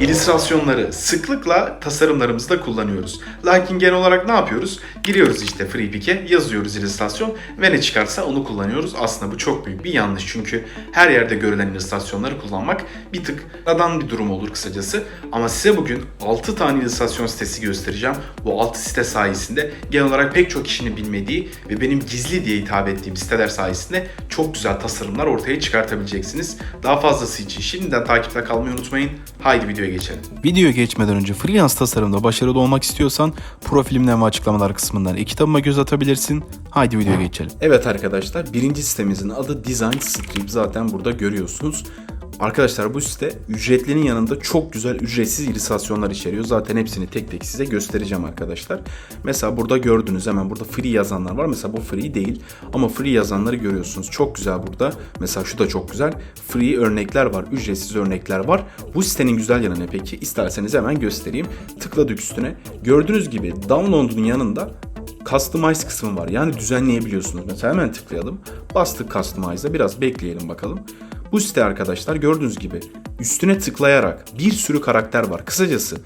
İllüstrasyonları sıklıkla tasarımlarımızda kullanıyoruz. Lakin genel olarak ne yapıyoruz? Giriyoruz işte FreePick'e, yazıyoruz illüstrasyon ve ne çıkarsa onu kullanıyoruz. Aslında bu çok büyük bir yanlış çünkü her yerde görülen illüstrasyonları kullanmak bir tık nadan bir durum olur kısacası. Ama size bugün 6 tane illüstrasyon sitesi göstereceğim. Bu 6 site sayesinde genel olarak pek çok kişinin bilmediği ve benim gizli diye hitap ettiğim siteler sayesinde çok güzel tasarımlar ortaya çıkartabileceksiniz. Daha fazlası için şimdiden takipte kalmayı unutmayın. Haydi videoya geçelim. Videoya geçmeden önce freelance tasarımda başarılı olmak istiyorsan profilimden ve açıklamalar kısmından e-kitabıma göz atabilirsin. Haydi videoya geçelim. Evet arkadaşlar birinci sitemizin adı Design Strip zaten burada görüyorsunuz. Arkadaşlar bu site ücretlinin yanında çok güzel ücretsiz illüstrasyonlar içeriyor. Zaten hepsini tek tek size göstereceğim arkadaşlar. Mesela burada gördüğünüz hemen burada free yazanlar var. Mesela bu free değil ama free yazanları görüyorsunuz. Çok güzel burada. Mesela şu da çok güzel. Free örnekler var. Ücretsiz örnekler var. Bu sitenin güzel yanı ne peki? İsterseniz hemen göstereyim. Tıkladık üstüne. Gördüğünüz gibi download'un yanında Customize kısmı var. Yani düzenleyebiliyorsunuz. Mesela hemen tıklayalım. Bastık Customize'a. Biraz bekleyelim bakalım. Bu site arkadaşlar gördüğünüz gibi üstüne tıklayarak bir sürü karakter var. Kısacası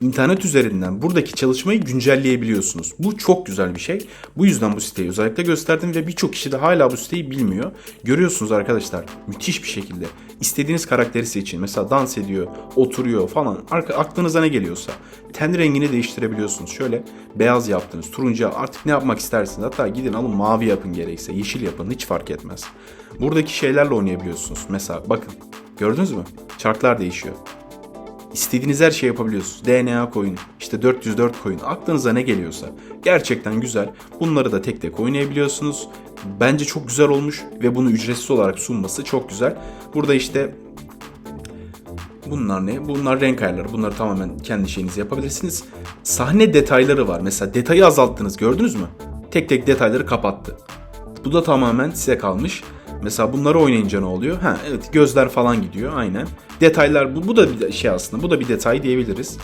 internet üzerinden buradaki çalışmayı güncelleyebiliyorsunuz. Bu çok güzel bir şey. Bu yüzden bu siteyi özellikle gösterdim ve birçok kişi de hala bu siteyi bilmiyor. Görüyorsunuz arkadaşlar müthiş bir şekilde istediğiniz karakteri seçin. Mesela dans ediyor, oturuyor falan. Arka, aklınıza ne geliyorsa. Ten rengini değiştirebiliyorsunuz. Şöyle beyaz yaptınız, turuncu artık ne yapmak istersiniz. Hatta gidin alın mavi yapın gerekse, yeşil yapın hiç fark etmez. Buradaki şeylerle oynayabiliyorsunuz. Mesela bakın gördünüz mü? Çarklar değişiyor. İstediğiniz her şeyi yapabiliyorsunuz. DNA koyun, işte 404 koyun, aklınıza ne geliyorsa. Gerçekten güzel. Bunları da tek tek oynayabiliyorsunuz. Bence çok güzel olmuş ve bunu ücretsiz olarak sunması çok güzel. Burada işte Bunlar ne? Bunlar renk ayarları. Bunları tamamen kendi şeyinizi yapabilirsiniz. Sahne detayları var. Mesela detayı azalttınız gördünüz mü? Tek tek detayları kapattı. Bu da tamamen size kalmış. Mesela bunları oynayınca ne oluyor? Ha evet gözler falan gidiyor aynen. Detaylar bu, bu da bir şey aslında. Bu da bir detay diyebiliriz.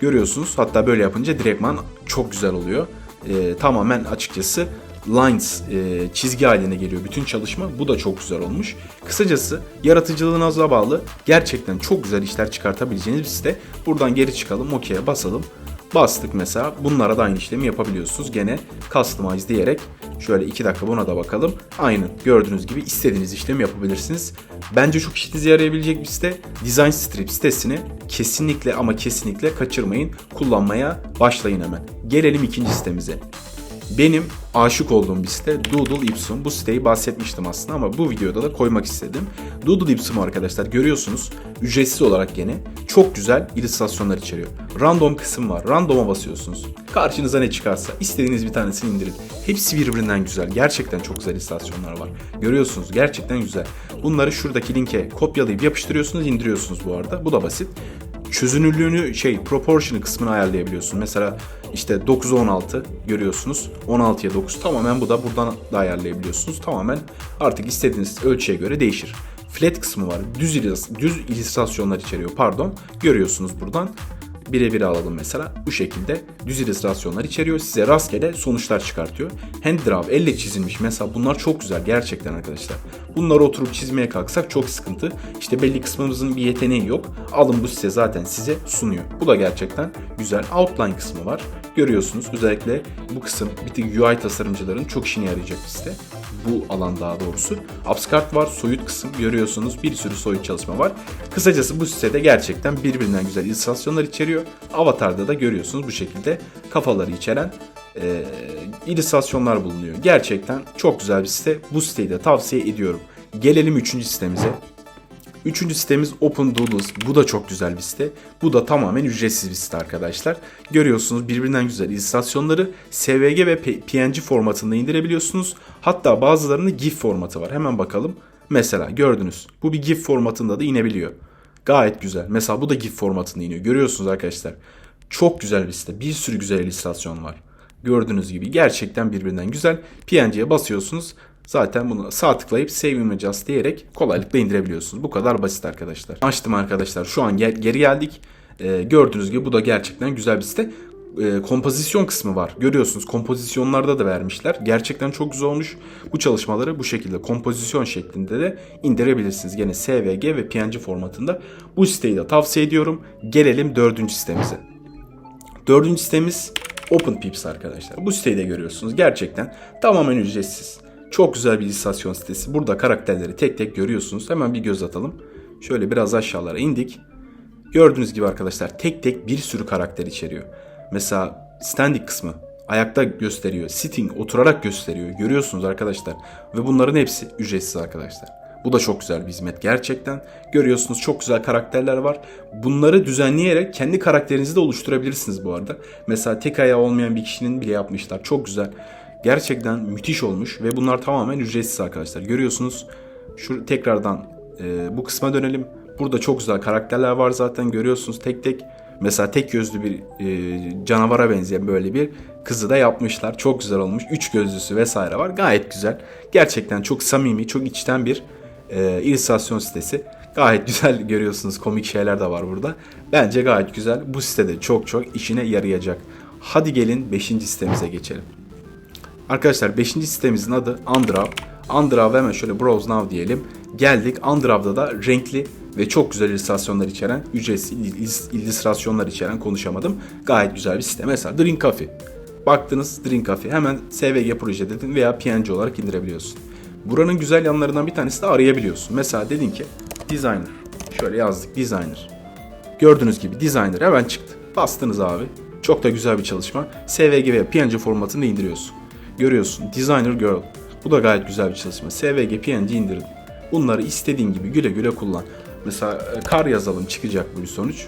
Görüyorsunuz hatta böyle yapınca direktman çok güzel oluyor. Ee, tamamen açıkçası lines e, çizgi haline geliyor bütün çalışma. Bu da çok güzel olmuş. Kısacası yaratıcılığınıza bağlı gerçekten çok güzel işler çıkartabileceğiniz bir site. Buradan geri çıkalım, OK'ye basalım. Bastık mesela. Bunlara da aynı işlemi yapabiliyorsunuz. Gene customize diyerek şöyle 2 dakika buna da bakalım. Aynı gördüğünüz gibi istediğiniz işlemi yapabilirsiniz. Bence çok işinize yarayabilecek bir site. Design Strip sitesini kesinlikle ama kesinlikle kaçırmayın. Kullanmaya başlayın hemen. Gelelim ikinci sitemize. Benim aşık olduğum bir site Doodle Ipsum. Bu siteyi bahsetmiştim aslında ama bu videoda da koymak istedim. Doodle Ipsum arkadaşlar görüyorsunuz ücretsiz olarak gene çok güzel illüstrasyonlar içeriyor. Random kısım var. Random'a basıyorsunuz. Karşınıza ne çıkarsa istediğiniz bir tanesini indirin. Hepsi birbirinden güzel. Gerçekten çok güzel illüstrasyonlar var. Görüyorsunuz gerçekten güzel. Bunları şuradaki linke kopyalayıp yapıştırıyorsunuz indiriyorsunuz bu arada. Bu da basit çözünürlüğünü şey proportion'ı kısmını ayarlayabiliyorsun. Mesela işte 9'a 16 görüyorsunuz. 16'ya 9 tamamen bu da buradan da ayarlayabiliyorsunuz. Tamamen artık istediğiniz ölçüye göre değişir. Flat kısmı var. Düz, düz illüstrasyonlar içeriyor pardon. Görüyorsunuz buradan. Birebir alalım mesela. Bu şekilde düz illüstrasyonlar içeriyor. Size rastgele sonuçlar çıkartıyor. Hand draw elle çizilmiş. Mesela bunlar çok güzel gerçekten arkadaşlar. Bunları oturup çizmeye kalksak çok sıkıntı. İşte belli kısmımızın bir yeteneği yok. Alın bu site zaten size sunuyor. Bu da gerçekten güzel. Outline kısmı var. Görüyorsunuz özellikle bu kısım bir tek UI tasarımcıların çok işine yarayacak bir site. Bu alan daha doğrusu. Upscart var, soyut kısım görüyorsunuz. Bir sürü soyut çalışma var. Kısacası bu sitede gerçekten birbirinden güzel illüstrasyonlar içeriyor. Avatar'da da görüyorsunuz bu şekilde kafaları içeren e, illüstrasyonlar bulunuyor. Gerçekten çok güzel bir site. Bu siteyi de tavsiye ediyorum. Gelelim üçüncü sitemize. Üçüncü sitemiz Open Doodles. Bu da çok güzel bir site. Bu da tamamen ücretsiz bir site arkadaşlar. Görüyorsunuz birbirinden güzel illüstrasyonları SVG ve PNG formatında indirebiliyorsunuz. Hatta bazılarının GIF formatı var. Hemen bakalım. Mesela gördünüz. Bu bir GIF formatında da inebiliyor. Gayet güzel. Mesela bu da GIF formatında iniyor. Görüyorsunuz arkadaşlar. Çok güzel bir site. Bir sürü güzel illüstrasyon var. Gördüğünüz gibi gerçekten birbirinden güzel. PNG'ye basıyorsunuz. Zaten bunu sağ tıklayıp Save Image diyerek kolaylıkla indirebiliyorsunuz. Bu kadar basit arkadaşlar. Açtım arkadaşlar. Şu an gel- geri geldik. Ee, gördüğünüz gibi bu da gerçekten güzel bir site. e, kompozisyon kısmı var. Görüyorsunuz kompozisyonlarda da vermişler. Gerçekten çok güzel olmuş. Bu çalışmaları bu şekilde kompozisyon şeklinde de indirebilirsiniz. Gene SVG ve PNG formatında. Bu siteyi de tavsiye ediyorum. Gelelim dördüncü sitemize. Dördüncü sitemiz OpenPips arkadaşlar. Bu siteyi de görüyorsunuz. Gerçekten tamamen ücretsiz. Çok güzel bir illüstrasyon sitesi. Burada karakterleri tek tek görüyorsunuz. Hemen bir göz atalım. Şöyle biraz aşağılara indik. Gördüğünüz gibi arkadaşlar tek tek bir sürü karakter içeriyor. Mesela standing kısmı ayakta gösteriyor. Sitting oturarak gösteriyor. Görüyorsunuz arkadaşlar. Ve bunların hepsi ücretsiz arkadaşlar. Bu da çok güzel bir hizmet gerçekten. Görüyorsunuz çok güzel karakterler var. Bunları düzenleyerek kendi karakterinizi de oluşturabilirsiniz bu arada. Mesela tek ayağı olmayan bir kişinin bile yapmışlar. Çok güzel. Gerçekten müthiş olmuş ve bunlar tamamen ücretsiz arkadaşlar. Görüyorsunuz. Şu tekrardan e, bu kısma dönelim. Burada çok güzel karakterler var zaten görüyorsunuz tek tek. Mesela tek gözlü bir e, canavara benzeyen böyle bir kızı da yapmışlar. Çok güzel olmuş. Üç gözlüsü vesaire var. Gayet güzel. Gerçekten çok samimi, çok içten bir e, illüstrasyon sitesi. Gayet güzel görüyorsunuz. Komik şeyler de var burada. Bence gayet güzel. Bu sitede çok çok işine yarayacak. Hadi gelin 5. sitemize geçelim. Arkadaşlar 5. sitemizin adı Undraw. Undraw hemen şöyle Browse Now diyelim. Geldik Undraw'da da renkli ve çok güzel illüstrasyonlar içeren, ücretsiz il- illüstrasyonlar içeren konuşamadım. Gayet güzel bir site. Mesela Drink Coffee. Baktınız Drink Coffee hemen SVG proje dedin veya PNG olarak indirebiliyorsun. Buranın güzel yanlarından bir tanesi de arayabiliyorsun. Mesela dedin ki designer. Şöyle yazdık designer. Gördüğünüz gibi designer hemen çıktı. Bastınız abi. Çok da güzel bir çalışma. SVG veya PNG formatında indiriyorsun. Görüyorsun Designer Girl. Bu da gayet güzel bir çalışma. SVG PNG indirin. Bunları istediğin gibi güle güle kullan. Mesela e, kar yazalım çıkacak bu bir sonuç.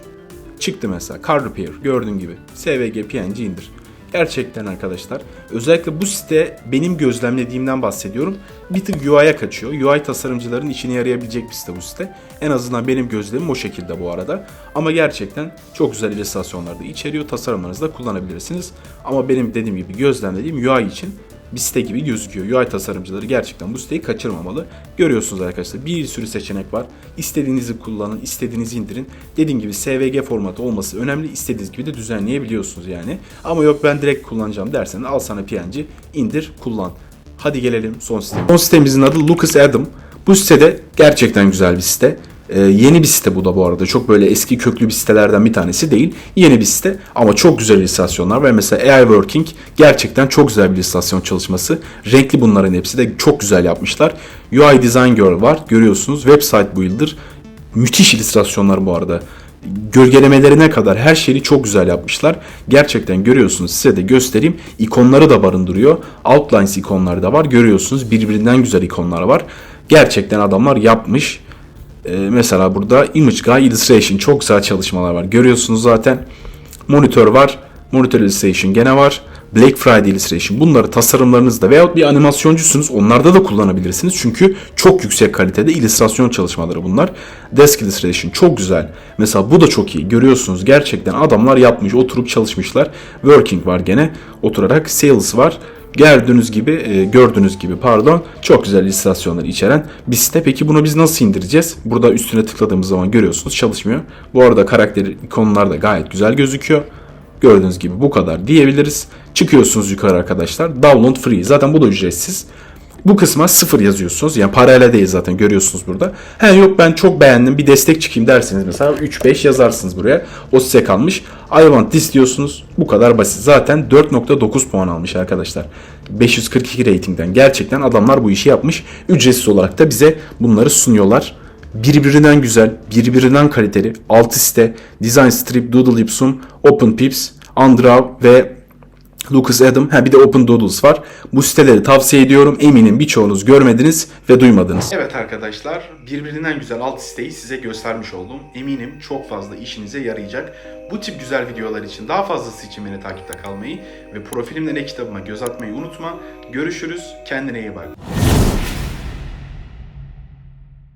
Çıktı mesela Car Repair gördüğün gibi. SVG PNG indir. Gerçekten arkadaşlar özellikle bu site benim gözlemlediğimden bahsediyorum. Bir tık UI'ya kaçıyor. UI tasarımcıların işine yarayabilecek bir site bu site. En azından benim gözlemim o şekilde bu arada. Ama gerçekten çok güzel illüstrasyonlar da içeriyor. Tasarımlarınızda kullanabilirsiniz. Ama benim dediğim gibi gözlemlediğim UI için bir site gibi gözüküyor. UI tasarımcıları gerçekten bu siteyi kaçırmamalı. Görüyorsunuz arkadaşlar bir sürü seçenek var. İstediğinizi kullanın, istediğinizi indirin. Dediğim gibi SVG formatı olması önemli. İstediğiniz gibi de düzenleyebiliyorsunuz yani. Ama yok ben direkt kullanacağım derseniz al sana PNG, indir, kullan. Hadi gelelim son siteye. Son sitemizin adı Lucas Adam. Bu sitede gerçekten güzel bir site. Ee, yeni bir site bu da bu arada. Çok böyle eski köklü bir sitelerden bir tanesi değil. Yeni bir site ama çok güzel illüstrasyonlar var. Mesela AI Working gerçekten çok güzel bir illüstrasyon çalışması. Renkli bunların hepsi de çok güzel yapmışlar. UI Design Girl var. Görüyorsunuz. Website Builder. Müthiş illüstrasyonlar bu arada. Gölgelemelerine kadar her şeyi çok güzel yapmışlar. Gerçekten görüyorsunuz size de göstereyim. İkonları da barındırıyor. Outlines ikonları da var. Görüyorsunuz birbirinden güzel ikonlar var. Gerçekten adamlar yapmış. Ee, mesela burada Image Guy Illustration çok güzel çalışmalar var. Görüyorsunuz zaten. Monitör var. Monitor Illustration gene var. Black Friday Illustration. Bunları tasarımlarınızda veyahut bir animasyoncusunuz onlarda da kullanabilirsiniz. Çünkü çok yüksek kalitede illüstrasyon çalışmaları bunlar. Desk Illustration çok güzel. Mesela bu da çok iyi. Görüyorsunuz gerçekten adamlar yapmış, oturup çalışmışlar. Working var gene. Oturarak Sales var. Gördüğünüz gibi, e, gördüğünüz gibi pardon, çok güzel illüstrasyonlar içeren bir site. Peki bunu biz nasıl indireceğiz? Burada üstüne tıkladığımız zaman görüyorsunuz çalışmıyor. Bu arada karakter ikonlar da gayet güzel gözüküyor. Gördüğünüz gibi bu kadar diyebiliriz. Çıkıyorsunuz yukarı arkadaşlar. Download free. Zaten bu da ücretsiz. Bu kısma sıfır yazıyorsunuz. Yani parayla değil zaten görüyorsunuz burada. He yok ben çok beğendim bir destek çıkayım derseniz mesela 3-5 yazarsınız buraya. O size kalmış. I want this diyorsunuz. Bu kadar basit. Zaten 4.9 puan almış arkadaşlar. 542 ratingden. Gerçekten adamlar bu işi yapmış. Ücretsiz olarak da bize bunları sunuyorlar. Birbirinden güzel, birbirinden kaliteli 6 site Design Strip, Doodle Ipsum, Open Pips, Undraw ve Lucas Adam. Ha bir de Open Doodles var. Bu siteleri tavsiye ediyorum. Eminim birçoğunuz görmediniz ve duymadınız. Evet arkadaşlar, birbirinden güzel alt siteyi size göstermiş oldum. Eminim çok fazla işinize yarayacak. Bu tip güzel videolar için daha fazlası için beni takipte kalmayı ve profilimden e kitabıma göz atmayı unutma. Görüşürüz. Kendine iyi bak.